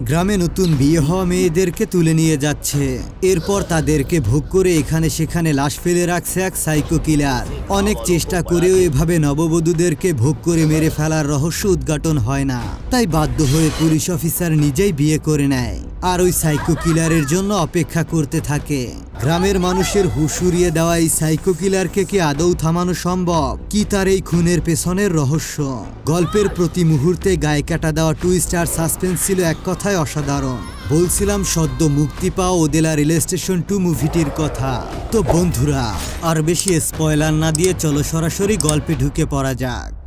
গ্রামে নতুন বিয়ে হওয়া মেয়েদেরকে তুলে নিয়ে যাচ্ছে। এরপর তাদেরকে ভোগ করে এখানে সেখানে লাশ ফেলে রাখছে এক সাইকো কিলার অনেক চেষ্টা করেও এভাবে নববধূদেরকে ভোগ করে মেরে ফেলার রহস্য উদ্ঘাটন হয় না। তাই বাধ্য হয়ে পুলিশ অফিসার নিজেই বিয়ে করে নেয়। আর ওই সাইকো কিলারের জন্য অপেক্ষা করতে থাকে। গ্রামের মানুষের হুশ উড়িয়ে দেওয়া এই সাইকো কিলারকে কি আদৌ থামানো সম্ভব? কি তার এই খুনের পেছনের রহস্য? গল্পের প্রতি মুহূর্তে গায়ে কাটা দেওয়া টুইস্ট আর সাসপেন্স ছিল এক কথায় অসাধারণ। বলছিলাম, সদ্য মুক্তি পাওয়া ওদেলা রেল স্টেশন টু মুভিটির কথা। তো বন্ধুরা, আর বেশি স্পয়লার না দিয়ে চলো সরাসরি গল্পে ঢুকে পড়া যাক।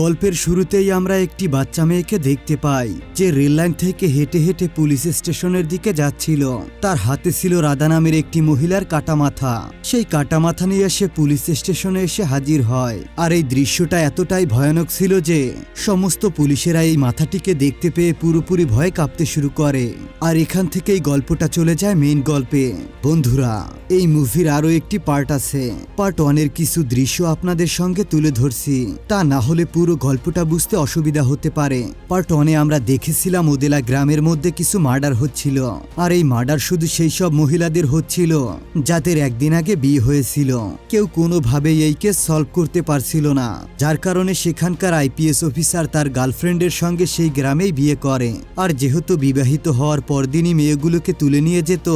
গল্পের শুরুতেই আমরা একটি বাচ্চা মেয়েকে দেখতে পাই, যে রেল লাইন থেকে হেঁটে হেঁটে পুলিশ স্টেশনের দিকে যাচ্ছিল। তার হাতে ছিল রাধা নামের একটি মহিলার কাটা মাথা সেই কাটা মাথা নিয়ে সে পুলিশ স্টেশনে এসে হাজির হয়। আর এই দৃশ্যটা এতটাই ভয়ানক ছিল যে, সমস্ত পুলিশেরা এই মাথাটিকে দেখতে পেয়ে পুরোপুরি ভয়ে কাঁপতে শুরু করে। আর এখান থেকেই গল্পটা চলে যায় মেইন গল্পে। বন্ধুরা, এই মুভির আরও একটি পার্ট আছে। পার্ট ওয়ানের কিছু দৃশ্য আপনাদের সঙ্গে তুলে ধরছি। তা না হলে পুরো গল্পটা বুঝতে অসুবিধা হতে পারে। পার্ট ওয়ানে আমরা দেখেছিলাম ওদেলা গ্রামের মধ্যে কিছু মার্ডার হচ্ছিল। আর এই মার্ডার শুধু সেই সব মহিলাদের হচ্ছিল, যাদের একদিন আগে বিয়ে হয়েছিল। কেউ কোনোভাবেই এই কেস সলভ করতে পারছিল না। যার কারণে সেখানকার আইপিএস অফিসার তার গার্লফ্রেন্ডের সঙ্গে সেই গ্রামেই বিয়ে করে। আর যেহেতু বিবাহিত হওয়ার পরদিনই মেয়েগুলোকে তুলে নিয়ে যেত,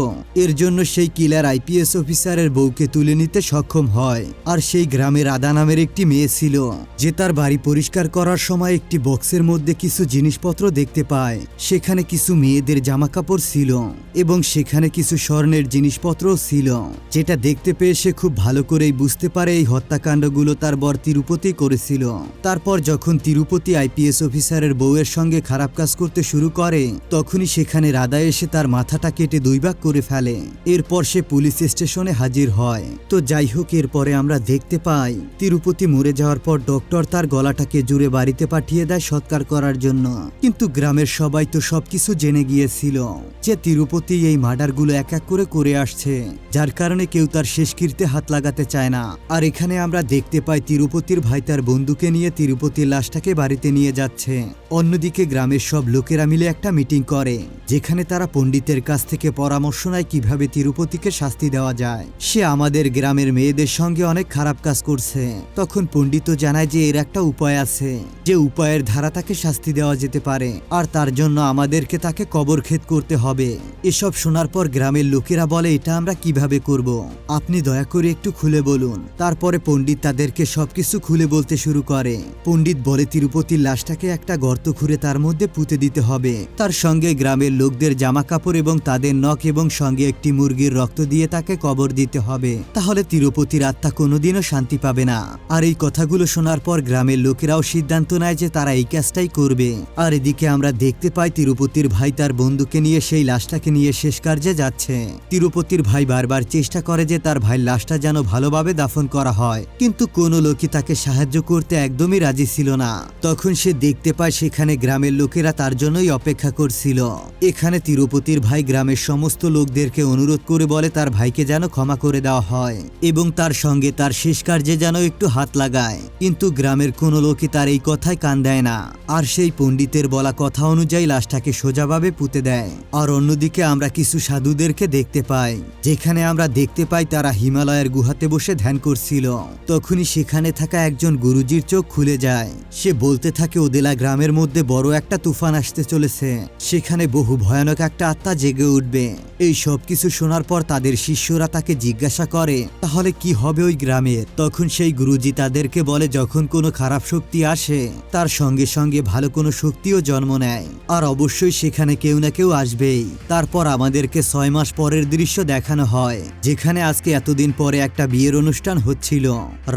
এর জন্য সেই কিলার আইপিএস অফিসারের বউকে তুলে নিতে সক্ষম হয়। আর সেই গ্রামে রাধা নামের একটি মেয়ে ছিল, যে তার বাড়ি পরিষ্কার করার সময় একটি বক্সের মধ্যে কিছু জিনিসপত্র দেখতে পায়। সেখানে কিছু মেয়েদের জামা কাপড় ছিল এবং সেখানে কিছু স্বর্ণের জিনিসপত্রও ছিল। যেটা দেখতে পেয়ে সে খুব ভালো করেই বুঝতে পারে এই হত্যাকাণ্ডগুলো তার বর তিরুপতি করেছিল। তারপর যখন তিরুপতি আইপিএস অফিসারের বউয়ের সঙ্গে খারাপ কাজ করতে শুরু করে, তখনই সেখানে রাধা এসে তার মাথাটা কেটে দুই ভাগ করে ফেলে। এরপর সে পুলিশ স্টেশনে হাজির হয়। তো যাই হোক, এরপরে আমরা দেখতে পাই, তিরুপতি মরে যাওয়ার পর ডক্টর তার গলাটাকে জুড়ে বাড়িতে পাঠিয়ে দেয় সৎকার করার জন্য। কিন্তু গ্রামের সবাই তো সবকিছু জেনে গিয়েছিল যে তিরুপতি এই মার্ডারগুলো এক এক করে করে আসছে, যার কারণে কেউ তার শেষকৃত্যে হাত লাগাতে চায় না। আর এখানে আমরা দেখতে পাই তিরুপতির ভাই তার বন্ধুকে নিয়ে তিরুপতির লাশটাকে বাড়িতে নিয়ে যাচ্ছে। অন্যদিকে গ্রামের সব লোকেরা মিলে একটা মিটিং করে, যেখানে তারা পণ্ডিতের কাছ থেকে পরামর্শ নেয় কীভাবে তিরুপতিকে শাস্তি দেওয়া যায়। সে আমাদের গ্রামের মেয়েদের সঙ্গে অনেক খারাপ কাজ করছে। তখন পণ্ডিত জানায় যে এর একটা উপায় আছে। যে উপায়ের ধারা তাকে শাস্তি দেওয়া যেতে পারে, আর তার জন্য আমাদেরকে তাকে কবরক্ষেত করতে হবে। এসব শোনার পর গ্রামের লোকেরা বলে, এটা আমরা কীভাবে করব? আপনি দয়া করে একটু খুলে বলুন। তারপরে পণ্ডিত তাদেরকে সবকিছু খুলে বলতে শুরু করে। পণ্ডিত বলে, তিরুপতির লাশটাকে একটা গর্ত খুঁড়ে তার মধ্যে পুঁতে দিতে হবে। তার সঙ্গে গ্রামের লোকদের জামা কাপড় এবং তাদের নখ এবং সঙ্গে একটি মুরগির রক্ত দিয়ে তাকে কবর দিতে হবে। তাহলে তিরুপতির আত্মা কোনোদিনও শান্তি পাবে না। আর এই কথাগুলো শোনার পর গ্রামের লোকেরাও সিদ্ধান্ত নেয় যে তারা এই কাজটাই করবে। আর এদিকে আমরা দেখতে পাই তিরুপতির ভাই তার বন্ধুকে নিয়ে সেই লাশটাকে নিয়ে শেষ কার্যে যাচ্ছে। তিরুপতির ভাই বারবার চেষ্টা করে যে তার ভাই লাশটা যেন ভালোভাবে দাফন করা হয়। কিন্তু কোনো লোকই তাকে সাহায্য করতে একদমই রাজি ছিল না। তখন সে দেখতে পায় সেখানে গ্রামের লোকেরা তার জন্যই অপেক্ষা করছিল। এখানে তিরুপতির ভাই গ্রামের সমস্ত লোকদেরকে অনুরোধ করে বলে তার ভাইকে যেন ক্ষমা করে দেওয়া হয়। এবং তার সঙ্গে তার শেষ কার্যে যেন একটু হাত লাগায়। কিন্তু গ্রামের কোনো লোকই তার এই কথায় কান দেয় না? আর সেই পণ্ডিতের বলা কথা অনুযায়ী লাশটাকে সোজাভাবে পুঁতে দেয়। আর অন্যদিকে আমরা কিছু সাধুদেরকে দেখতে পাই, যেখানে আমরা দেখতে পাই তারা হিমালয়ের গুহাতে বসে ধ্যান করছিল। তখনই সেখানে থাকা একজন গুরুজির চোখ খুলে যায়। সে বলতে থাকে, ওদেলা গ্রামের মধ্যে বড় একটা তুফান আসতে চলেছে। সেখানে বহু ভয়ানক একটা আত্মা জেগে উঠবে। এই সব কিছু শোনার পর তাদের শিষ্যরা তাকে জিজ্ঞাসা করে, তাহলে কি হবে ওই গ্রামের তখন সেই গুরুজি তাদেরকে বলে, যখন কোনো খারাপ শক্তি আসে, তার সঙ্গে সঙ্গে ভালো কোনো শক্তিও জন্ম নেয়। আর অবশ্যই সেখানে কেউ না কেউ আসবেই। তারপর আমাদেরকে ছয় মাস পরের দৃশ্য দেখানো হয়, যেখানে আজকে এতদিন পরে একটা বিয়ের অনুষ্ঠান হচ্ছিল।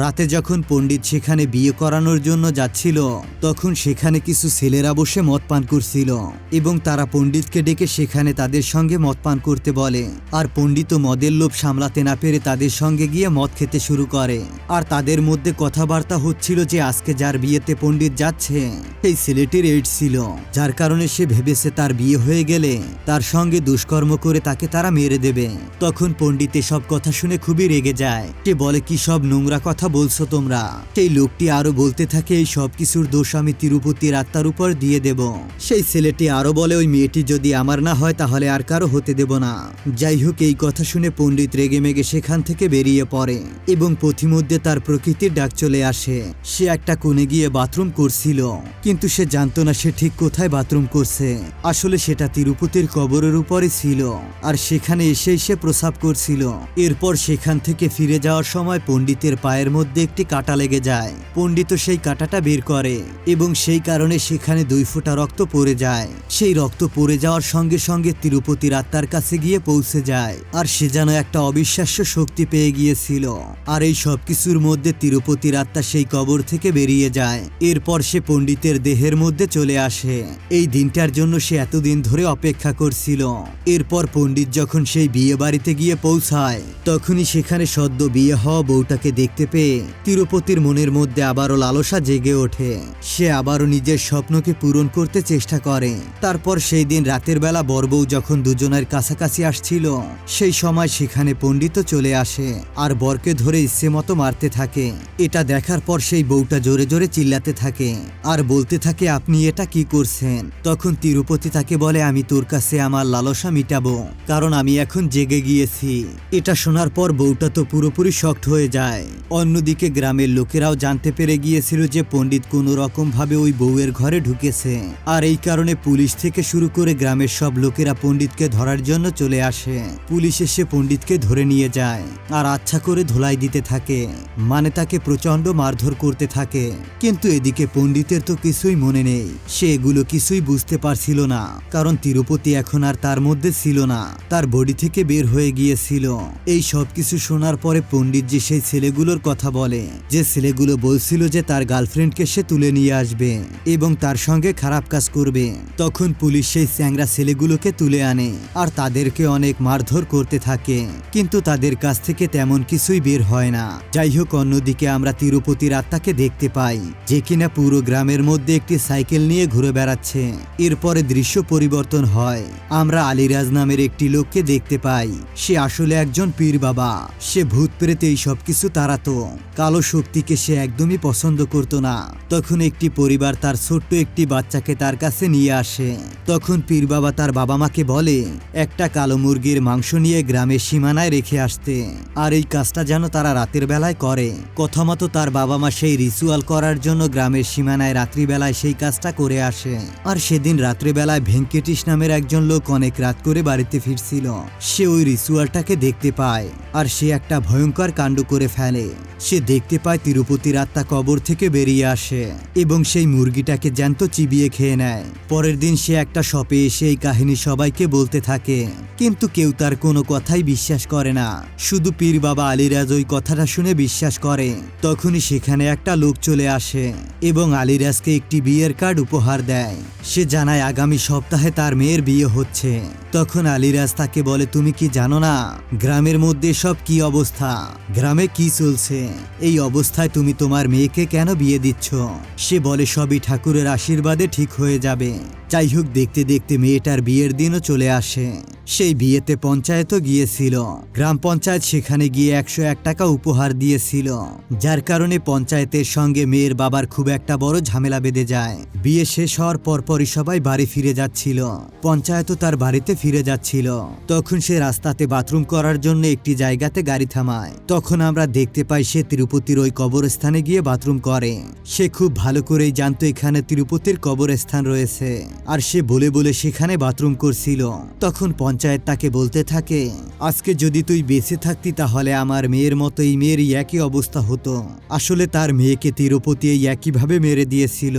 রাতে যখন পণ্ডিত সেখানে বিয়ে করানোর জন্য যাচ্ছিল, তখন সেখানে কিছু ছেলেরা বসে মদ পান করছিল এবং তারা পণ্ডিতকে ডেকে সেখানে তাদের সঙ্গে মদ পান করতে বলে। আর পণ্ডিত মদের লোভ সামলাতে না পেরে তাদের সঙ্গে গিয়ে মদ খেতে শুরু করে। আর তাদের মধ্যে কথাবার্তা হচ্ছিল যে আজকে যার বিয়েতে পণ্ডিত যাচ্ছে, এই ছেলেটির এইডস ছিল। যার কারণে সে ভেবেছে তার বিয়ে হয়ে গেলে তার সঙ্গে দুষ্কর্ম করে তাকে তারা মেরে দেবে। তখন পণ্ডিত সব কথা শুনে খুবই রেগে যায়। সে বলে, কি সব নোংরা কথা বলছো তোমরা? সেই লোকটি আরও বলতে থাকে, এই সব কিছুর দোষ আমি তিরুপতির আত্মার উপর দিয়ে দেব। সেই ছেলেটি আরও বলে, ওই মেয়েটি যদি আমার না হয় তাহলে আর কারও হতে দেব না। যাই হোক এই কথা শুনে পণ্ডিত রেগে মেগে সেখান থেকে বেরিয়ে পড়ে এবং পথিমধ্যে তার প্রকৃতির ডাক চলে আসে। সে একটা কোণে গিয়ে বাথরুম করছিল, কিন্তু সে জানতো না সে ঠিক কোথায় বাথরুম করছে। আসলে সেটা তিরুপতির কবরের উপরে ছিল, আর সেখানে এসেই সে প্রসাব করছিল। এরপর সেখান থেকে ফিরে যাওয়ার সময় পণ্ডিতের পায়ের মধ্যে একটি কাটা লেগে যায়। পণ্ডিত সেই কাটাটা বের করে এবং সেই কারণে সেখানে দুই ফোঁটা রক্ত পড়ে যায়। সেই রক্ত পড়ে যাওয়ার সঙ্গে সঙ্গে তিরুপতির আত্মার কাছে গিয়ে পৌঁছে যায়, আর সে যেন একটা অবিশ্বাস্য শক্তি পেয়ে গিয়েছিল। আর এই সব কিছুর মধ্যে তিরুপতির আত্মা সেই কবর থেকে বেরিয়ে যায়। এরপর সে পণ্ডিতের দেহের মধ্যে চলে আসে। এই দিনটার জন্য সে এতদিন ধরে অপেক্ষা করছিল। এরপর পণ্ডিত যখন সেই বিয়ে বাড়িতে গিয়ে পৌঁছায়, তখনই সেখানে সদ্য বিয়ে হওয়া বউটাকে দেখতে পেয়ে তিরুপতির মনের মধ্যে আবারও লালসা জেগে ওঠে। সে আবারও নিজের স্বপ্নকে পূরণ করতে চেষ্টা করে। তারপর সেই দিন রাতের বেলা বরবউ যখন দুজনের কাছাকাছি আসছিল। সেই সময় সেখানে পণ্ডিত চলে আসে আর বরকে ধরে ইচ্ছে মতো মারতে থাকে। এটা দেখার পর সেই বউটা জোরে জোরে চিল্লাতে থাকে আর বলতে থাকে, আপনি এটা কি করছেন? তখন তিরুপতি তাকে বলে, আমি তোর কাছে আমার লালসা মিটাবো, কারণ আমি এখন জেগে গিয়েছি। এটা শোনার পর বউটা তো পুরোপুরি শক্ট হয়ে যায়। অন্যদিকে গ্রামের লোকেরাও জানতে পেরে গিয়েছিল যে পণ্ডিত কোনো রকম ভাবে ওই বউয়ের ঘরে ঢুকেছে। আর এই কারণে পুলিশ থেকে শুরু করে গ্রামের সব লোকেরা পণ্ডিতকে ধরার জন্য চলে আসে। পুলিশ এসে পণ্ডিতকে ধরে নিয়ে যায় আর আচ্ছা করে ধোলাই দিতে থাকে। মানে তাকে প্রচণ্ড মারধর করতে থাকে। কিন্তু এদিকে পণ্ডিতের তো কিছুই মনে নেই। সে এগুলো কিছুই বুঝতে পারছিল না। কারণ তিরুপতি এখন আর তার মধ্যে ছিল না। তার বডি থেকে বের হয়ে গিয়েছিল। এই সব কিছু শোনার পরে পণ্ডিত যে সেই ছেলেগুলোর কথা বলে, যে ছেলেগুলো বলছিল যে তার গার্লফ্রেন্ডকে সে তুলে নিয়ে আসবে এবং তার সঙ্গে খারাপ কাজ করবে। তখন পুলিশ সেই চ্যাংরা ছেলেগুলোকে তুলে আনে। আর তাদেরকে অনেক মারধর করতে থাকে, কিন্তু তাদের কাছ থেকে তেমন কিছুই বের হয় না। যাই হোক, অন্যদিকে আমরা তিরুপতির আত্মাকে দেখতে পাই, যে কিনা পুরো গ্রামের মধ্যে একটি সাইকেল নিয়ে ঘুরে বেড়াচ্ছে। এরপরে দৃশ্য পরিবর্তন হয়। আমরা আলিরাজ নামের একটি লোককে দেখতে পাই। সে আসলে একজন পীর বাবা। সে ভূত প্রেতে এই সব কিছু তাড়াতো। কালো শক্তিকে সে একদমই পছন্দ করত না। তখন একটি পরিবার তার ছোট্ট একটি বাচ্চাকে তার কাছে নিয়ে আসে। তখন পীর বাবা তার বাবা মাকে বলে, একটা কালো মুরগির মাংস নিয়ে গ্রামের সীমানায় রেখে আসতে। আর এই কাজটা যেন তারা রাতের বেলায় করে। কথা মতো তার বাবা মা সেই রিচুয়াল করার জন্য গ্রামের সীমানায় রাত্রিবেলায় সেই কাজটা করে আসে। আর সেদিন রাত্রিবেলায় ভেঙ্কটেশ নামের একজন লোক অনেক রাত করে বাড়িতে ফিরছিল। সে ওই রিচুয়ালটাকে দেখতে পায়। আর সে একটা ভয়ঙ্কর কাণ্ড করে ফেলে। সে দেখতে পায় তিরুপতির আত্মা কবর থেকে বেরিয়ে আসে এবং সেই মুরগিটাকে জ্যান্ত চিবিয়ে খেয়ে নেয়। পরের দিন সে একটা শপে এসে এই কাহিনী সবাইকে বলতে থাকে। কিন্তু কেউ তার কোনো কথাই বিশ্বাস করে না। শুধু পীর বাবা আলিরাজ ওই কথাটা শুনে বিশ্বাস করে। তখনই সেখানে একটা লোক চলে আসে এবং আলিরাজকে একটি বিয়ের কার্ড উপহার দেয়। সে জানায়, আগামী সপ্তাহে তার মেয়ের বিয়ে হচ্ছে। তখন আলিরাজ তাকে বলে, তুমি কি জানো না, গ্রামের মধ্যে সব কি অবস্থা? গ্রামে কি চলছে? এই অবস্থায় তুমি তোমার মেয়েকে কেন বিয়ে দিচ্ছ? সে বলে, সবই ঠাকুরের আশীর্বাদে ঠিক হয়ে যাবে। যাই হোক দেখতে দেখতে মেয়েটার বিয়ের দিনও চলে আসে। সেই বিয়েতে পঞ্চায়েতও গিয়েছিল। গ্রাম পঞ্চায়েত সেখানে গিয়ে একশো এক টাকা উপহার দিয়েছিল। যার কারণে পঞ্চায়েতের সঙ্গে মেয়ের বাবার খুব একটা বড় ঝামেলা বেঁধে যায়। বিয়ে শেষ হওয়ার পরপরই সবাই বাড়ি ফিরে যাচ্ছিল। পঞ্চায়েতও তার বাড়িতে ফিরে যাচ্ছিল। তখন সে রাস্তাতে বাথরুম করার জন্য একটি জায়গাতে গাড়ি থামায়। তখন আমরা দেখতে পাই সে তিরুপতির ওই কবরস্থানে গিয়ে বাথরুম করে। সে খুব ভালো করেই জানতো এখানে তিরুপতির কবরস্থান রয়েছে। আর সে বলে বলে সেখানে বাথরুম করছিল। তখন পঞ্চায়েত তাকে বলতে থাকে, আজকে যদি তুই বেঁচে থাকতি তাহলে আমার মেয়ের মতো এই মেয়ের একই অবস্থা হতো। আসলে তার মেয়েকে তিরুপতি এই একইভাবে মেরে দিয়েছিল,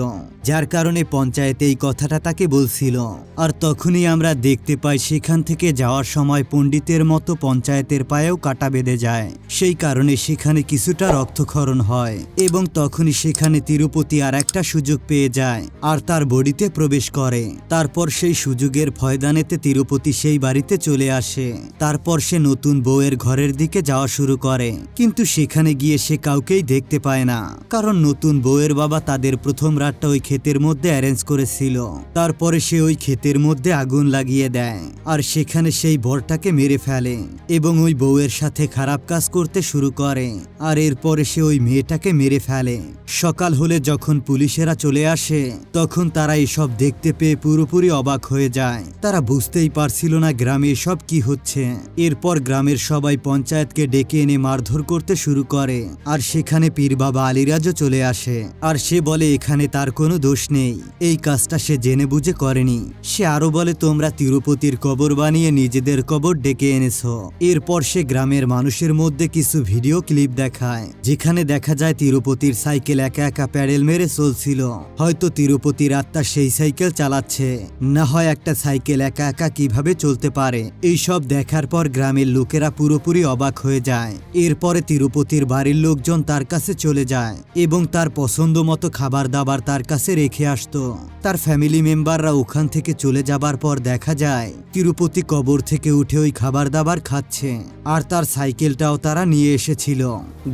যার কারণে পঞ্চায়েত এই কথাটা তাকে বলছিল। আর তখনই আমরা দেখতে পাই সেখান থেকে যাওয়ার সময় পণ্ডিতের মতো পঞ্চায়েতের পায়েও কাটা বেঁধে যায়। সেই কারণে সেখানে কিছুটা রক্তক্ষরণ হয় এবং তখনই সেখানে তিরুপতি আর একটা সুযোগ পেয়ে যায়, আর তার বডিতে প্রবেশ করে। করে। তারপর সেই সুযোগের ফয়দানেতে তিরুপতি সেই বাড়িতে চলে আসে। তারপর সে নতুন বউয়ের ঘরের দিকে যাওয়া শুরু করে। কিন্তু সেখানে গিয়ে সে কাউকেই দেখতে পায় না। কারণ নতুন বউয়ের বাবা তাদের প্রথম রাতটা ওই ক্ষেতের মধ্যে অ্যারেঞ্জ করেছিল। তারপরে সে ওই ক্ষেতের মধ্যে আগুন লাগিয়ে দেয়। আর সেখানে সেই বরটাকে মেরে ফেলে এবং ওই বউয়ের সাথে খারাপ কাজ করতে শুরু করে। আর এরপরে সে ওই মেয়েটাকে মেরে ফেলে। সকাল হলে যখন পুলিশেরা চলে আসে, তখন তারা এসব দেখতে পেয়ে পুরোপুরি অবাক হয়ে যায়। তারা বুঝতেই পারছিল না গ্রামে সব কি হচ্ছে। এরপর গ্রামের সবাই পঞ্চায়েতকে ডেকে এনে মারধর করতে শুরু করে। আর সেখানে পীর বাবা আলিরাজও চলে আসে। আর সে বলে, এখানে তার কোনো দোষ নেই। এই কাজটা সে জেনে বুঝে করেনি। সে আরও বলে, তোমরা তিরুপতির কবর বানিয়ে নিজেদের কবর ডেকে এনেছো। এরপর সে গ্রামের মানুষের মধ্যে কিছু ভিডিও ক্লিপ দেখায়, যেখানে দেখা যায় তিরুপতির সাইকেল একা একা প্যাডেল মেরে চলছিল। হয়তো তিরুপতির আত্মা সেই সাইকেল চালাচ্ছে। না হয় একটা সাইকেল একা একা কীভাবে চলতে পারে? এইসব দেখার পর গ্রামের লোকেরা পুরোপুরি অবাক হয়ে যায়। এরপরে তিরুপতির বাড়ির লোকজন তার কাছে চলে যায় এবং তার পছন্দ মতো খাবার দাবার তার কাছে রেখে আসতো। তার ফ্যামিলি মেম্বাররা ওখান থেকে চলে যাবার পর দেখা যায়, তিরুপতি কবর থেকে উঠে ওই খাবার দাবার খাচ্ছে আর তার সাইকেলটাও তারা নিয়ে এসেছিল।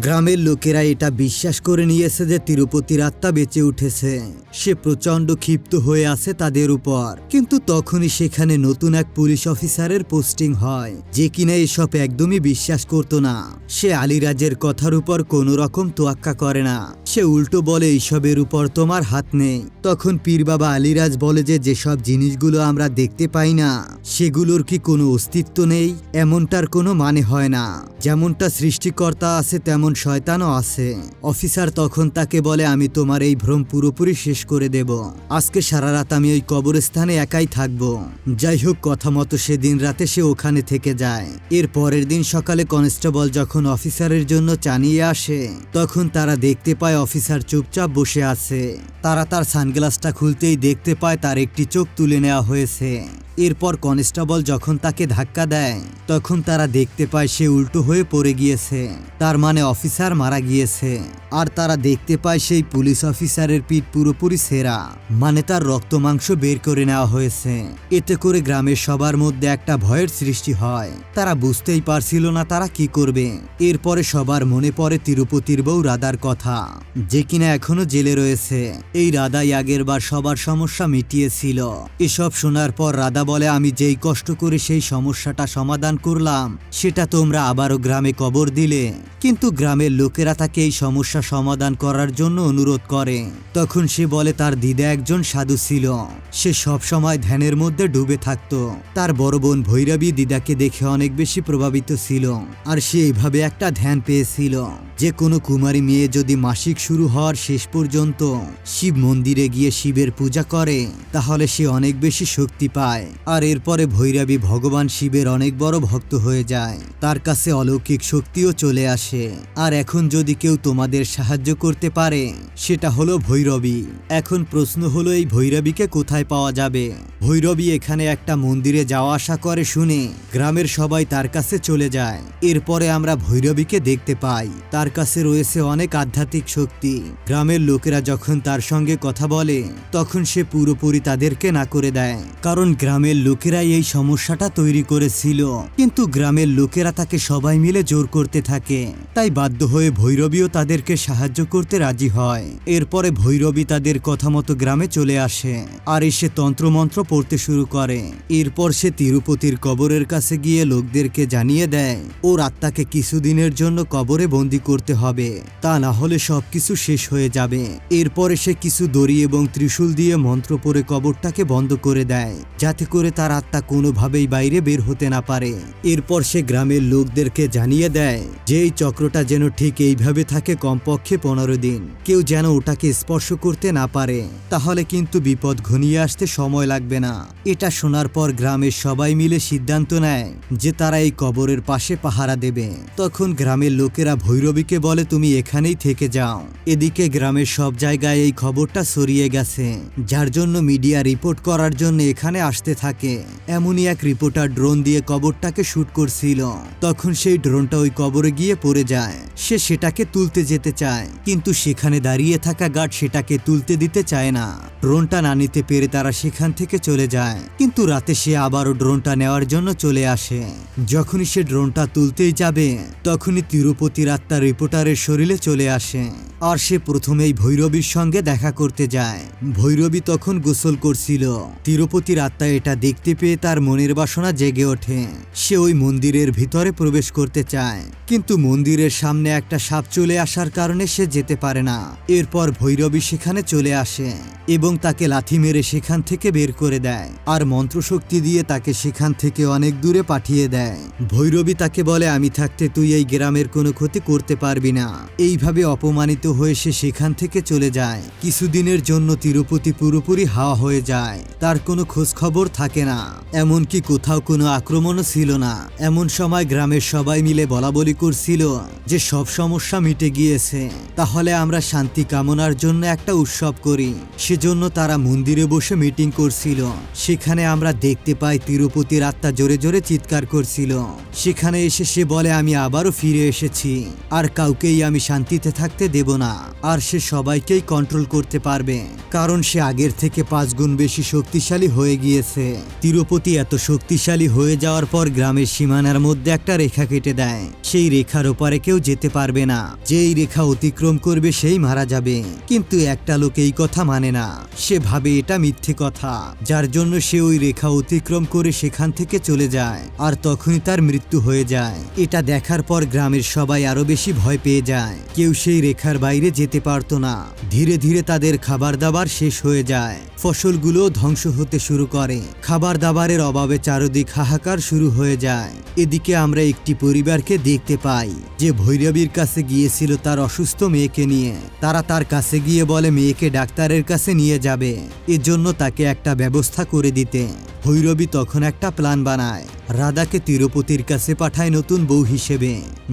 গ্রামের লোকেরা এটা বিশ্বাস করে নিয়েছে যে তিরুপতির আত্মা বেঁচে উঠেছে। সে প্রচণ্ড ক্ষিপ্ত হয়ে আছে তাদের উপর। কিন্তু তখনই সেখানে নতুন এক পুলিশ অফিসারের পোস্টিং হয়, যে কিনা এসব একদমই বিশ্বাস করত না। সে আলিরাজের কথার উপর কোনো রকম তোয়াক্কা করে না। সে উল্টো বলে এইসবের উপর তোমার হাত নেই। তখন পীর বাবা আলিরাজ বলে যে, যেসব জিনিসগুলো আমরা দেখতে পাই না, সেগুলোর কি কোনো অস্তিত্ব নেই? এমনটার কোনো মানে হয় না। যেমনটা সৃষ্টিকর্তা আছে, তেমন শয়তানও আছে। অফিসার তখন তাকে বলে, আমি তোমার এই ভ্রম পুরোপুরি শেষ করে দেব। আজকে সারা রাত আমি ওই কবরস্থানে একাই থাকব। যাই হোক, কথা মতো সেদিন রাতে সে ওখানে থেকে যায়। এর পরের দিন সকালে কনস্টেবল যখন অফিসারের জন্য চানিয়ে আসে, তখন তারা দেখতে পায় অফিসার চুপচাপ বসে আছে। তারা তার সানগ্লাসটা খুলতেই দেখতে পায় তার একটি চোখ তুলে নেওয়া হয়েছে। এরপর কনস্টেবল যখন তাকে ধাক্কা দেয়, তখন তারা দেখতে পায় সে উল্টো হয়ে পড়ে গিয়েছে। তার মানে অফিসার মারা গিয়েছে। আর তারা দেখতে পায় সেই পুলিশ অফিসারের পিঠ পুরোপুরি সেরা। মানে তার রক্ত মাংস বের করে নেওয়া হয়েছে। এতে করে গ্রামের সবার মধ্যে একটা ভয়ের সৃষ্টি হয়। তারা বুঝতেই পারছিল না তারা কি করবে। এরপরে সবার মনে পড়ে তিরুপতির বউ রাধার কথা। যে কিনা এখনও জেলে রয়েছে। এই রাধাই আগের বার সবার সমস্যা মিটিয়েছিল। এসব শোনার পর রাধা বলে, আমি যেই কষ্ট করে সেই সমস্যাটা সমাধান করলাম, সেটা তোমরা আবারও গ্রামে কবর দিলে। কিন্তু গ্রামের লোকেরা তাকে এই সমস্যা সমাধান করার জন্য অনুরোধ করে। তখন সে বলে, তার দিদা একজন সাধু ছিল। সে সব সময় ধ্যানের মধ্যে ডুবে থাকতো। তার বড় বোন ভৈরবী দিদাকে দেখে অনেক বেশি প্রভাবিত ছিল, আর সে এইভাবে একটা ধ্যান পেয়েছিল। যে কোনো কুমারী মেয়ে যদি মাসিক শুরু হওয়ার শেষ পর্যন্ত শিব মন্দিরে গিয়ে শিবের পূজা করে, তাহলে সে অনেক বেশি শক্তি পায়। আর এরপরে ভৈরবী ভগবান শিবের অনেক বড় ভক্ত হয়ে যায়। তার কাছে অলৌকিক শক্তিও চলে আসে। আর এখন যদি কেউ তোমাদের সাহায্য করতে পারে, সেটা হলো ভৈরবী। এখন প্রশ্ন হলো এই ভৈরবীকে কোথায় পাওয়া যাবে? ভৈরবী এখানে একটা মন্দিরে যাওয়া আসা করে শুনে গ্রামের সবাই তার কাছে চলে যায়। এরপরে আমরা ভৈরবীকে দেখতে পাই। তার কাছে রয়েছে অনেক আধ্যাত্মিক শক্তি। গ্রামের লোকেরা যখন তার সঙ্গে কথা বলে, তখন সে পুরোপুরি তাদেরকে না করে দেয়। কারণ গ্রামের লোকেরাই এই সমস্যাটা তৈরি করেছিল। কিন্তু গ্রামের লোকেরা তাকে সবাই মিলে জোর করতে থাকে। তাই বাধ্য হয়ে ভৈরবীও তাদেরকে সাহায্য করতে রাজি হয়। এরপরে ভৈরবী তাদের কথা মতো গ্রামে চলে আসে। আর এসে তন্ত্রমন্ত্র পড়তে শুরু করে। এরপর সে তিরুপতির কবরের কাছে গিয়ে লোকদেরকে জানিয়ে দেয়, ওর আত্মাকে কিছুদিনের জন্য কবরে বন্দি করতে হবে। তা না হলে সবকিছু শেষ হয়ে যাবে। এরপরে সে কিছু দড়ি এবং ত্রিশূল দিয়ে মন্ত্র পরে কবরটাকে বন্ধ করে দেয়, যাতে করে তার আত্মা কোনোভাবেই বাইরে বের হতে না পারে। এরপর সে গ্রামের লোকদেরকে জানিয়ে দেয় যে এই চক্রটা যেন ঠিক এইভাবে থাকে কমপক্ষে পনেরো দিন। কেউ যেন ওটাকে স্পর্শ করতে না পারে। তাহলে কিন্তু বিপদ ঘনিয়ে আসতে সময় লাগবে না। এটা শোনার পর গ্রামের সবাই মিলে সিদ্ধান্ত নেয় যে তারা এই কবরের পাশে পাহারা দেবে। তখন গ্রামের লোকেরা ভৈরবীকে বলে, তুমি এখানেই থেকে যাও। এদিকে গ্রামের সব জায়গায় এই খবরটা ছড়িয়ে গেছে, যার জন্য মিডিয়া রিপোর্ট করার জন্য এখানে আসতে থাকে। এমনই এক রিপোর্টার ড্রোন দিয়ে কবরটাকে শুট করছিল। তখন সেই ড্রোনটা ওই কবরে গিয়ে পড়ে যায়। সে সেটাকে তুলতে যেতে চায়, কিন্তু সেখানে দাঁড়িয়ে থাকা গার্ড সেটাকে তুলতে দিতে চায় না। ড্রোনটা না নিতে পেরে তারা সেখান থেকে চলে যায়। কিন্তু রাতে সে আবারও ড্রোনটা নেওয়ার জন্য চলে আসে। যখনই সে ড্রোনটা তুলতেই যাবে, তখনই তিরুপতির আত্মা রিপোর্টারের শরীরে চলে আসে। আর সে প্রথমেই ভৈরবীর সঙ্গে দেখা করতে যায়। ভৈরবী তখন গোসল করছিল। তিরুপতির আত্মা এটা দেখতে পেয়ে তার মনের বাসনা জেগে ওঠে। সে ওই মন্দিরের ভিতরে প্রবেশ করতে চায়। কিন্তু মন্দিরের সামনে একটা সাপ চলে আসার কারণে সে যেতে পারে না। এরপর ভৈরবী সেখানে চলে আসে এবং তাকে লাথি মেরে সেখান থেকে বের করে দেয় আর মন্ত্রশক্তি দিয়ে তাকে সেখান থেকে অনেক দূরে পাঠিয়ে দেয়। ভৈরবী তাকে বলে, আমি থাকতে তুই এই গ্রামের কোনো ক্ষতি করতে পারবি না। এইভাবে অপমানিত হয়ে সে সেখান থেকে চলে যায়। কিছুদিনের জন্য তিরুপতি পুরোপুরি হাওয়া হয়ে যায়। তার কোনো খোঁজ খবর থাকে না। এমনকি কোথাও কোনো আক্রমণও ছিল না। এমন সময় গ্রামের সবাই মিলে বলা বলি করছিল যে, সব সমস্যা মিটে গিয়েছে। তাহলে আমরা শান্তি কামনার জন্য একটা উৎসব করি। সেজন্য তারা মন্দিরে বসে মিটিং করছিল। সেখানে আমরা দেখতে পাই তিরুপতির আত্মা জোরে জোরে চিৎকার করছিল। সেখানে এসে সে বলে, আমি আবারও ফিরে এসেছি। আর কাউকেই আমি শান্তিতে থাকতে দেব না। আর সে সবাইকেই কন্ট্রোল করতে পারবে। কারণ সে আগের থেকে পাঁচ গুণ বেশি শক্তিশালী হয়ে গিয়েছে। তিরুপতি এত শক্তিশালী হয়ে যাওয়ার পর গ্রামের সীমানার মধ্যে একটা রেখা কেটে দেয়। সেই রেখার ওপারে কেউ যেতে পারবে না। যেই রেখা অতিক্রম করবে সেই মারা যাবে। কিন্তু একটা লোক এই কথা মানে না। সে ভাবে এটা মিথ্যে কথা। যার জন্য সে ওই রেখা অতিক্রম করে সেখান থেকে চলে যায়, আর তখনই তার মৃত্যু হয়ে যায়। এটা দেখার পর গ্রামের সবাই আরও বেশি ভয় পেয়ে যায়। কেউ সেই রেখার বাইরে যেতে পারতো না। ধীরে ধীরে তাদের খাবার দাবার শেষ হয়ে যায়। ফসলগুলো ধ্বংস হতে শুরু করে। খাবার দাবারের অভাবে চারদিক হাহাকার শুরু হয়ে যায়। এদিকে আমরা একটি পরিবারকে দেখতে পাই, যে ভৈরবীর কাছে গিয়েছিল তার অসুস্থ মেয়েকে নিয়ে। তারা তার কাছে গিয়ে বলে, মেয়েকে ডাক্তারের কাছে নিয়ে যাবে। এজন্য তাকে একটা ব্যবস্থা করে দিতে। ভৈরবী তখন একটা প্ল্যান বানায়। রাধাকে তিরুপতির কাছে পাঠায় নতুন বউ হিসেবে,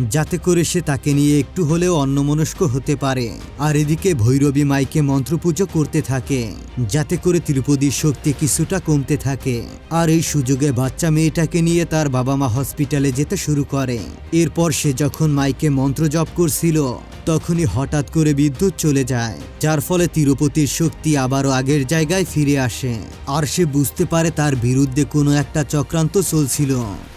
যাতে করে সে তাকে নিয়ে একটু হলেও অন্যমনস্ক হতে পারে। আর এদিকে ভৈরবী মাইকে মন্ত্রপুজো করতে থাকে, যাতে করে তিরুপতির শক্তি কিছুটা কমতে থাকে। আর এই সুযোগে বাচ্চা মেয়েটাকে নিয়ে তার বাবা মা হসপিটালে যেতে শুরু করে। এরপর সে যখন মাইকে মন্ত্র জপ করছিল, তখনই হঠাৎ করে বিদ্যুৎ চলে যায়, যার ফলে তিরুপতির শক্তি আবারও আগের জায়গায় ফিরে আসে। আর সে বুঝতে পারে তার বিরুদ্ধে কোনো একটা চক্রান্ত চলছিল।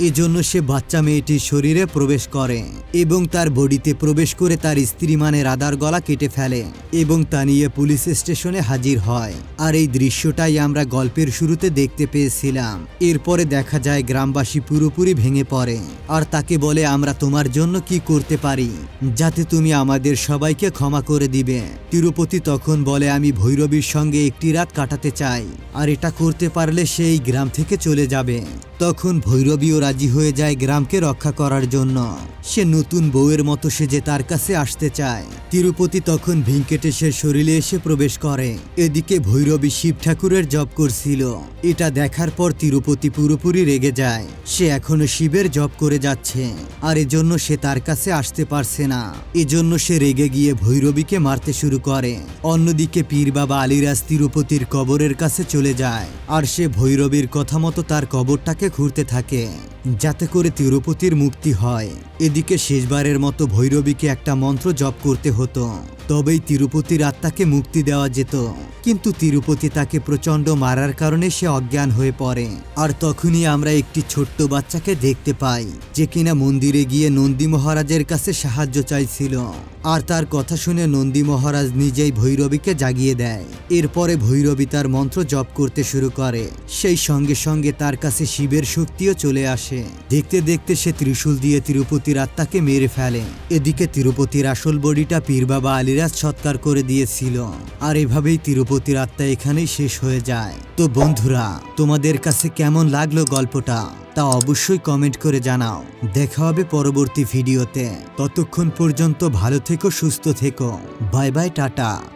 এজন্য সে বাচ্চা মেয়েটির শরীরে প্রবেশ করে এবং তার বডিতে প্রবেশ করে তার স্ত্রী মানে রাধার গলা কেটে ফেলে এবং তা নিয়ে পুলিশ স্টেশনে হাজির হয়। আর এই দৃশ্যটাই আমরা গল্পের শুরুতে দেখতে পেয়েছিলাম। এরপরে দেখা যায় গ্রামবাসী পুরোপুরি ভেঙে পড়ে। আর তাকে বলে, আমরা তোমার জন্য কি করতে পারি? যাতে তুমি আমাদের সবাইকে ক্ষমা করে দিবে। তিরুপতি তখন বলে, আমি ভৈরবীর সঙ্গে একটি রাত কাটাতে চাই। আর এটা করতে পারলে সেই গ্রাম থেকে চলে যাবে। তখন ভৈরবীও রাজি হয়ে যায় গ্রামকে রক্ষা করার জন্য। সে নতুন বউয়ের মতো সেজে তার কাছে আসতে চায়। তিরুপতি তখন ভেঙ্কটেশের শরীরে এসে প্রবেশ করে। এদিকে ভৈরবী শিব ঠাকুরের জপ করছিল। এটা দেখার পর তিরুপতি পুরোপুরি রেগে যায়। সে এখনও শিবের জপ করে যাচ্ছে। আর এজন্য সে তার কাছে আসতে পারছে না। এজন্য সে রেগে গিয়ে ভৈরবীকে মারতে শুরু করে। অন্যদিকে পীর বাবা আলিরাজ তিরুপতির কবরের কাছে চলে যায়। আর সে ভৈরবীর কথা মতো তার কবরটাকে ঘুরতে থাকে। que যাতে করে তিরুপতির মুক্তি হয়। এদিকে শেষবারের মতো ভৈরবীকে একটা মন্ত্র জপ করতে হতো। তবেই তিরুপতির আত্মাকে মুক্তি দেওয়া যেত। কিন্তু তিরুপতি তাকে প্রচণ্ড মারার কারণে সে অজ্ঞান হয়ে পড়ে। আর তখনই আমরা একটি ছোট্ট বাচ্চাকে দেখতে পাই, যে কিনা মন্দিরে গিয়ে নন্দী মহারাজের কাছে সাহায্য চাইছিল। আর তার কথা শুনে নন্দী মহারাজ নিজেই ভৈরবীকে জাগিয়ে দেয়। এরপরে ভৈরবী তার মন্ত্র জপ করতে শুরু করে। সেই সঙ্গে সঙ্গে তার কাছে শিবের শক্তিও চলে আসে। দেখতে দেখতে সে ত্রিশূল দিয়ে তিরুপতির আত্মাকে মেরে ফেলে। এদিকে তিরুপতির আসল বডিটা পীর বাবা আলিরাজ সৎকার করে দিয়েছিল। আর এভাবেই তিরুপতির আত্মা এখানেই শেষ হয়ে যায়। তো বন্ধুরা, তোমাদের কাছে কেমন লাগল গল্পটা? তা অবশ্যই কমেন্ট করে জানাও। দেখা হবে পরবর্তী ভিডিওতে। ততক্ষণ পর্যন্ত ভালো থেকো, সুস্থ থেকো। Bye bye, tata.